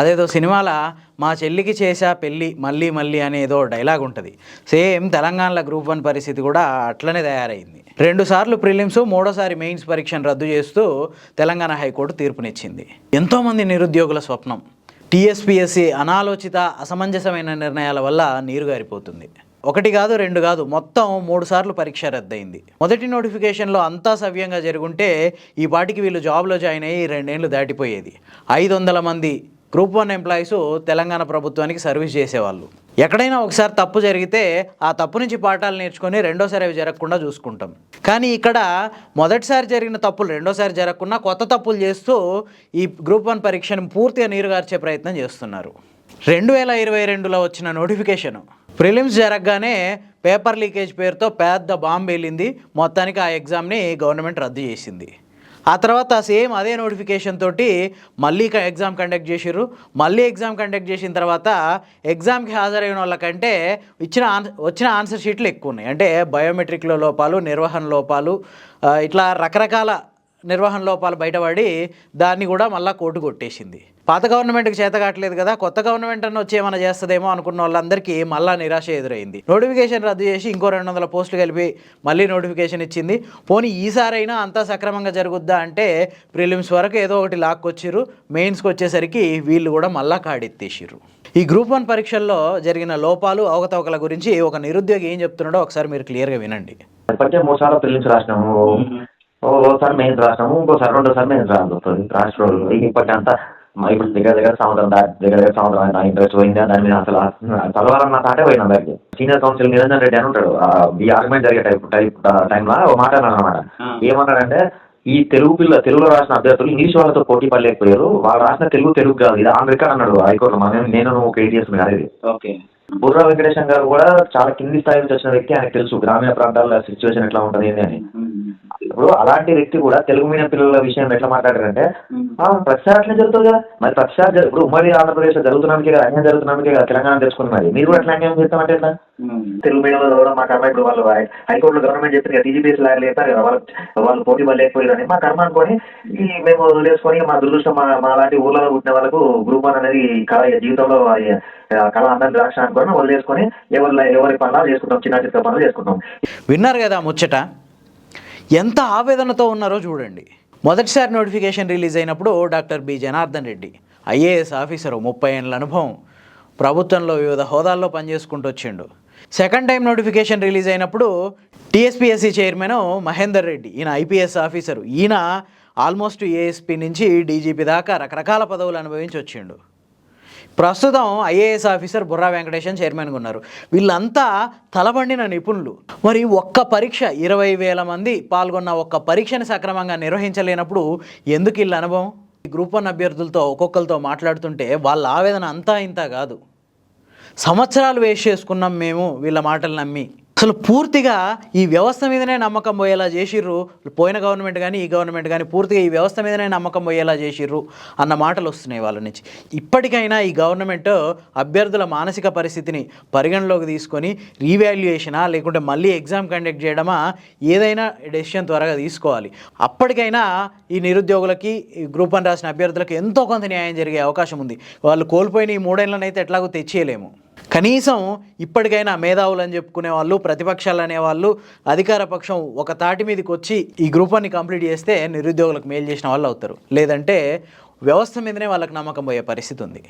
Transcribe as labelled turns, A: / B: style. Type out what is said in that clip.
A: అదేదో సినిమాల మా చెల్లికి చేసా పెళ్ళి మళ్ళీ మళ్ళీ అనేదో డైలాగ్ ఉంటుంది. సేమ్ తెలంగాణలో గ్రూప్ వన్ పరిస్థితి కూడా అట్లనే తయారైంది. రెండు సార్లు ప్రిలిమ్స్ మూడోసారి మెయిన్స్ పరీక్షను రద్దు చేస్తూ తెలంగాణ హైకోర్టు తీర్పునిచ్చింది. ఎంతోమంది నిరుద్యోగుల స్వప్నం. టీఎస్పీఎస్సీ అనాలోచిత అసమంజసమైన నిర్ణయాల వల్ల నీరు గారిపోతుంది. ఒకటి కాదు రెండు కాదు మొత్తం మూడు సార్లు పరీక్ష రద్దయింది. మొదటి నోటిఫికేషన్లో అంతా సవ్యంగా జరుగుంటే ఈ పాటికి వీళ్ళు జాబ్లో జాయిన్ అయ్యి రెండేళ్ళు దాటిపోయేది. ఐదు వందల మంది గ్రూప్ వన్ ఎంప్లాయీస్ తెలంగాణ ప్రభుత్వానికి సర్వీస్ చేసేవాళ్ళు. ఎక్కడైనా ఒకసారి తప్పు జరిగితే ఆ తప్పు నుంచి పాఠాలు నేర్చుకొని రెండోసారి అవి జరగకుండా చూసుకుంటాం. కానీ ఇక్కడ మొదటిసారి జరిగిన తప్పులు రెండోసారి జరగకుండా కొత్త తప్పులు చేస్తూ ఈ గ్రూప్ వన్ పరీక్షను పూర్తిగా నీరుగార్చే ప్రయత్నం చేస్తున్నారు. రెండు వేల ఇరవై రెండులో వచ్చిన నోటిఫికేషన్. ప్రిలిమ్స్ జరగగానే పేపర్ లీకేజ్ పేరుతో పెద్ద బాంబు వెళ్ళింది. మొత్తానికి ఆ ఎగ్జామ్ని గవర్నమెంట్ రద్దు చేసింది. ఆ తర్వాత సేమ్ అదే నోటిఫికేషన్ తోటి మళ్ళీ ఎగ్జామ్ కండక్ట్ చేసిర్రు. మళ్ళీ ఎగ్జామ్ కండక్ట్ చేసిన తర్వాత ఎగ్జామ్కి హాజరైన వాళ్ళకంటే ఇచ్చిన ఆన్ వచ్చిన ఆన్సర్ షీట్లు ఎక్కువ ఉన్నాయి. అంటే బయోమెట్రిక్లో లోపాలు నిర్వహణ లోపాలు ఇట్లా రకరకాల నిర్వహణ లోపాలు బయటపడి దాన్ని కూడా మళ్ళీ కోర్టు కొట్టేసింది. పాత గవర్నమెంట్కి చేత కావట్లేదు కదా కొత్త గవర్నమెంట్ అన్న వచ్చి ఏమైనా చేస్తుందేమో అనుకున్న వాళ్ళందరికీ మళ్ళా నిరాశ ఎదురైంది. నోటిఫికేషన్ రద్దు చేసి ఇంకో రెండు వందల పోస్టులు కలిపి మళ్ళీ నోటిఫికేషన్ ఇచ్చింది. పోనీ ఈసారైనా అంతా సక్రమంగా జరుగుద్దా అంటే ప్రిలిమ్స్ వరకు ఏదో ఒకటి లాక్కొచ్చిర్రు మెయిన్స్కి వచ్చేసరికి వీళ్ళు కూడా మళ్ళా కాడెత్తేసిర్రు. ఈ గ్రూప్ వన్ పరీక్షల్లో జరిగిన లోపాలు అవకతవకల గురించి ఒక నిరుద్యోగి ఏం చెప్తున్నాడో ఒకసారి మీరు క్లియర్గా వినండి.
B: మూడు ప్రిలిమ్స్ రాసినాము. ఓ- ఓసారి మెయిన్స్ రాసినాము ఇంకోసారి రెండోసారి మెయిన్స్ రాసి వస్తుంది రాసిన రోజులు ఇప్పటి అంతా మా ఇప్పుడు దగ్గర దగ్గర సంవత్సరం దగ్గర దగ్గర సంవత్సరం. నా ఇంట్రెస్ట్ పోయిందా. దాని మీద అసలు చదవాలన్న తాటే పోయినా దానికి సీనియర్ కౌన్సిల్ నిరంజన్ రెడ్డి అని ఉంటాడు. ఈ ఆర్గ్యుమెంట్ జరిగే టైప్ టైప్ టైంలో ఒక మాట అనమాట ఏమన్నాడంటే ఈ తెలుగు పిల్ల తెలుగులో రాసిన అభ్యర్థులు ఇంగ్లీష్ వాళ్ళతో పోటీ పడలేకపోయారు. వాళ్ళు రాసిన తెలుగు తెలుగు కాదు. ఇది ఆన్ రికార్డ్ అన్నాడు హైకోర్టులో. మనం నేను నువ్వు కాదు ఇది
C: ఓకే.
B: బుర్రా వెంకటేశం గారు కూడా చాలా కింది స్థాయి నుంచి వచ్చిన వ్యక్తి. ఆయనకు తెలుసు. గ్రామీణ ప్రాంతాల్లో సిచ్యువేషన్ ఎట్లా ఉంటుంది అని. ఇప్పుడు అలాంటి వ్యక్తి కూడా తెలుగు మీడియం పిల్లల విషయం ఎట్లా మాట్లాడారంటే "ఆ, ప్రతిసారి అట్లా జరుగుతుంది కదా. మరి ప్రతిసారి ఇప్పుడు ఉమ్మడి ఆంధ్రప్రదేశ్ జరుగుతున్నందుకే కదా అన్యాయం జరుగుతున్నందుకే కదా తెలంగాణ తెలుసుకుని మరి. మీరు కూడా ఎట్లా అన్యాయం చేస్తామంటే ఎట్లా? తెలుగు మీడియంలో చదవడం మా కర్మ ఇప్పుడు వాళ్ళు హై- హైకోర్టులో గవర్నమెంట్ చెప్పింది కదా టీజీపీఎస్ లాయర్లు చెప్పారు కదా వాళ్ళు వాళ్ళు పోటీ వాళ్ళు లేకపోయారు అని. మా కర్మ అనుకొని ఈ మేము వదిలేసుకొని మా దురదృష్టం మా మా లాంటి ఊర్లలో పుట్టిన వాళ్ళకు గ్రూప్ వన్ అనేది కళ జీవితంలో కళ అందరిని ద్రాక్ష అనుకొని వదిలేసుకొని ఎవరి ఎవరి పనులు చేసుకుంటాం చిన్న చిన్న పనులు చేసుకుంటాం.
A: విన్నారు కదా ముచ్చట? ఎంత ఆవేదనతో ఉన్నారో చూడండి. మొదటిసారి నోటిఫికేషన్ రిలీజ్ అయినప్పుడు doctor B Janardhan Reddy IAS officer ముప్పై ఏళ్ళ అనుభవం ప్రభుత్వంలో వివిధ హోదాల్లో పనిచేసుకుంటూ వచ్చిండు. సెకండ్ టైం నోటిఫికేషన్ రిలీజ్ అయినప్పుడు టీఎస్పీఎస్సీ చైర్మన్ మహేందర్ రెడ్డి ఈయన ఐపీఎస్ ఆఫీసరు ఈయన ఆల్మోస్ట్ ఏఎస్పీ నుంచి డీజీపీ దాకా రకరకాల పదవులు అనుభవించి వచ్చిండు. ప్రస్తుతం ఐఏఎస్ ఆఫీసర్ బుర్రా వెంకటేశన్ చైర్మన్గా ఉన్నారు. వీళ్ళంతా తలబండిన నిపుణులు. మరి ఒక్క పరీక్ష ఇరవై వేల మంది పాల్గొన్న ఒక్క పరీక్షను సక్రమంగా నిర్వహించలేనప్పుడు ఎందుకు వీళ్ళ అనుభవం? ఈ గ్రూప్ వన్ అభ్యర్థులతో ఒక్కొక్కరితో మాట్లాడుతుంటే వాళ్ళ ఆవేదన అంతా ఇంత కాదు. సంవత్సరాలు వేస్ట్ చేసుకున్నాం మేము వీళ్ళ మాటలు నమ్మి. అసలు పూర్తిగా ఈ వ్యవస్థ మీదనే నమ్మకం పోయేలా చేసిర్రు. పోయిన గవర్నమెంట్ కానీ ఈ గవర్నమెంట్ కానీ పూర్తిగా ఈ వ్యవస్థ మీదనే నమ్మకం పోయేలా చేసిర్రు అన్న మాటలు వస్తున్నాయి వాళ్ళ నుంచి. ఇప్పటికైనా ఈ గవర్నమెంట్ అభ్యర్థుల మానసిక పరిస్థితిని పరిగణలోకి తీసుకొని రీవాల్యుయేషనా లేకుంటే మళ్ళీ ఎగ్జామ్ కండక్ట్ చేయడమా ఏదైనా డెసిషన్ త్వరగా తీసుకోవాలి. అప్పటికైనా ఈ నిరుద్యోగులకి ఈ గ్రూప్ వన్ రాసిన అభ్యర్థులకు ఎంతో కొంత న్యాయం జరిగే అవకాశం ఉంది. వాళ్ళు కోల్పోయిన ఈ మూడేళ్ళనైతే ఎట్లాగో తెచ్చేయలేము. కనీసం ఇప్పటికైనా మేధావులు అని చెప్పుకునే వాళ్ళు ప్రతిపక్షాలు అనేవాళ్ళు అధికార పక్షం ఒక తాటి మీదకి వచ్చి ఈ గ్రూపాన్ని కంప్లీట్ చేస్తే నిరుద్యోగులకు మేలు చేసిన వాళ్ళు అవుతారు. లేదంటే వ్యవస్థ మీదనే వాళ్ళకి నమ్మకం పోయే పరిస్థితి ఉంది.